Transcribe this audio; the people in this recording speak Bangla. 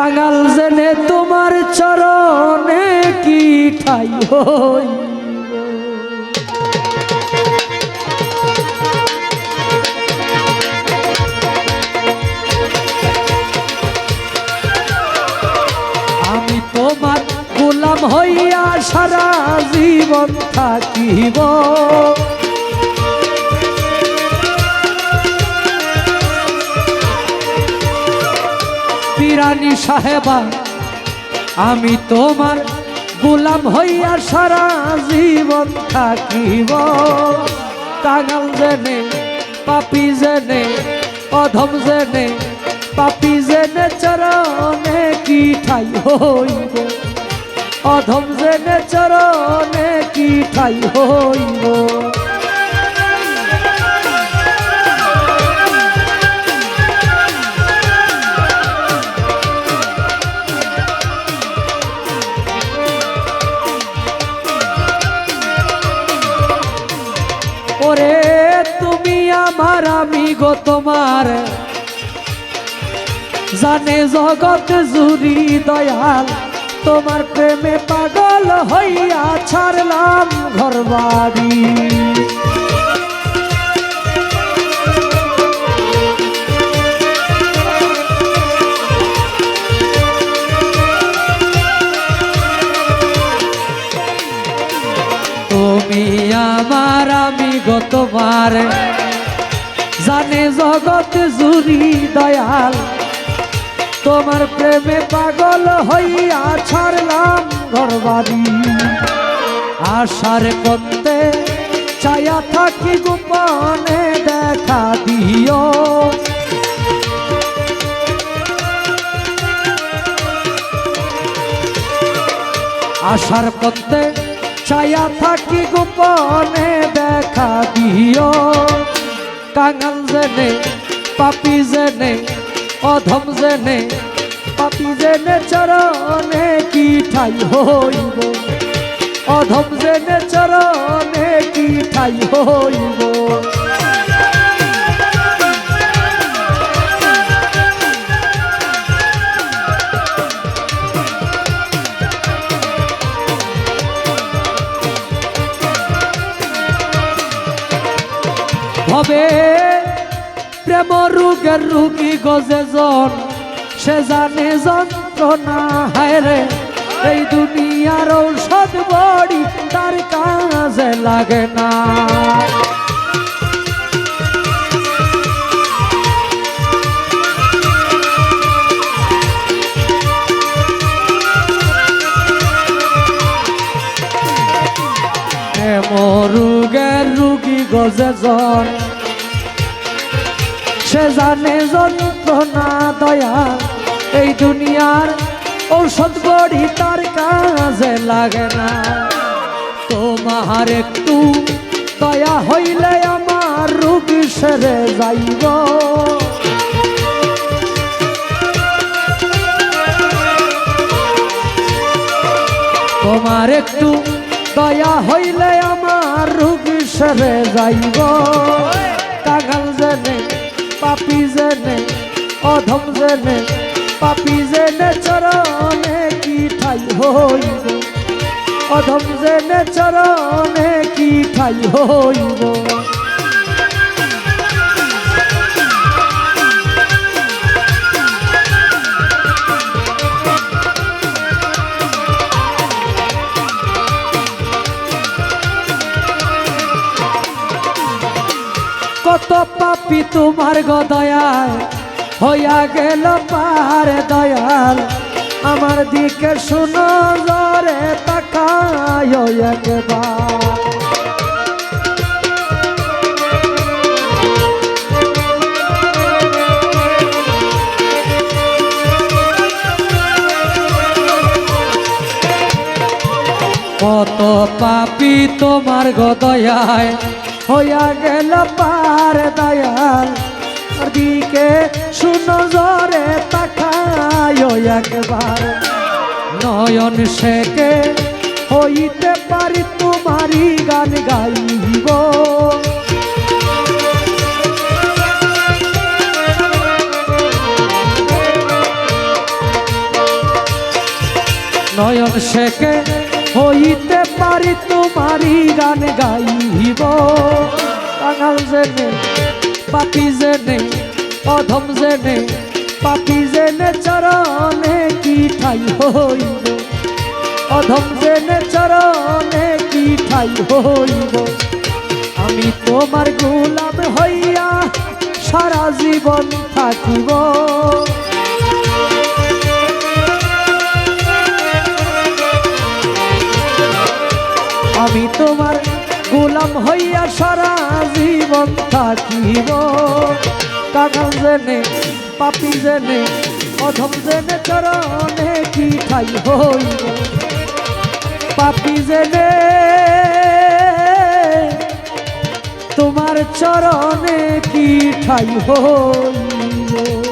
কাঙাল জেনে তোমার চরণে কি ঠাই হই? আমি তোমার গোলাম হইয়া সারা জীবন থাকিব। পিরানি সাহেবা, আমি তোমার গোলাম হইয়া সারা জীবন থাকিব। কাঙাল জেনে, পাপি জেনে, অধম জেনে, পাপি জেনে চরণে কি ঠাই হইব? অধম জেনে চরণে কি ঠাই হইব? ওরে তুমি আমার আমি গো তোমার। জানে জগত জুরি দয়াল, তোমার প্রেমে পাগল হইয়া ছাড়লাম ঘর বাড়ি তোমার। জানে জগৎ জুরি দয়াল, তোমার প্রেমে পাগল হইয়া ছাড়লাম ঘরবাড়ি। আশার করতে চায়া থাকি গোপনে দেখা দিও। আশার পথে ছায়া থাকি গোপনে দেখা দিও। কাঙাল জেনে পাপি জেনে অধম জেনে পাপি জেনে চরণে কি ঠাই হইব। অধম জেনে চরণে কি ঠাই হইব। হবে। প্রেম রোগের রুগী গজে জন, সে জানে যন্ত্রণা, হায় রে। এই দুনিয়ার ঔষধ বড়ি তার কাজে লাগে না। গজে জন সে জানে যন্ত্রণা, দয়া। এই দুনিয়ার ঔষধ বড়ি তার কাজে লাগে না। তোমার একটু দয়া হইলে আমার রোগ সেরে যাইব। তোমার একটু দয়া হইলে আমার রোগ সেরে যাইব। কাঙাল জেনে, পাপি জেনে, অধম জেনে, পাপি জেনে চরণে কি ঠাই হইব? অধম জেনে চরণে কি ঠাই হইব? কত পাপি তোমার গদয়ায় হইয়া গেল পার দয়াল। আমার দিকে শুনো, জরে তাকায় কত পাপি তোমার গদয়ায় হইয়া গেল পার দয়াল। দিকে শুনো জরে তাকায় একবার। নয়ন শেখে হইতে পারি তোমারই গান গাইব। নয়ন শেখে হইতে পারি তোমারই গান গাইব। কাঙাল জেনে, পাপি জেনে, অধম যে জেনে, পাপি জেনে চরণে কি ঠাই হইব? অধম জেনে চরণে কি ঠাই হইব? আমি তোমার গোলাম হইয়া সারা জীবন থাকিব। আমি তোমার গোলাম হইয়া সারা জীবন থাকিব। কাঙাল জেনে, পাপি জেনে, অধম জেনে, চরণে কি ঠাই হইব। পাপি জেনে, তোমার চরণে কি ঠাই হইব।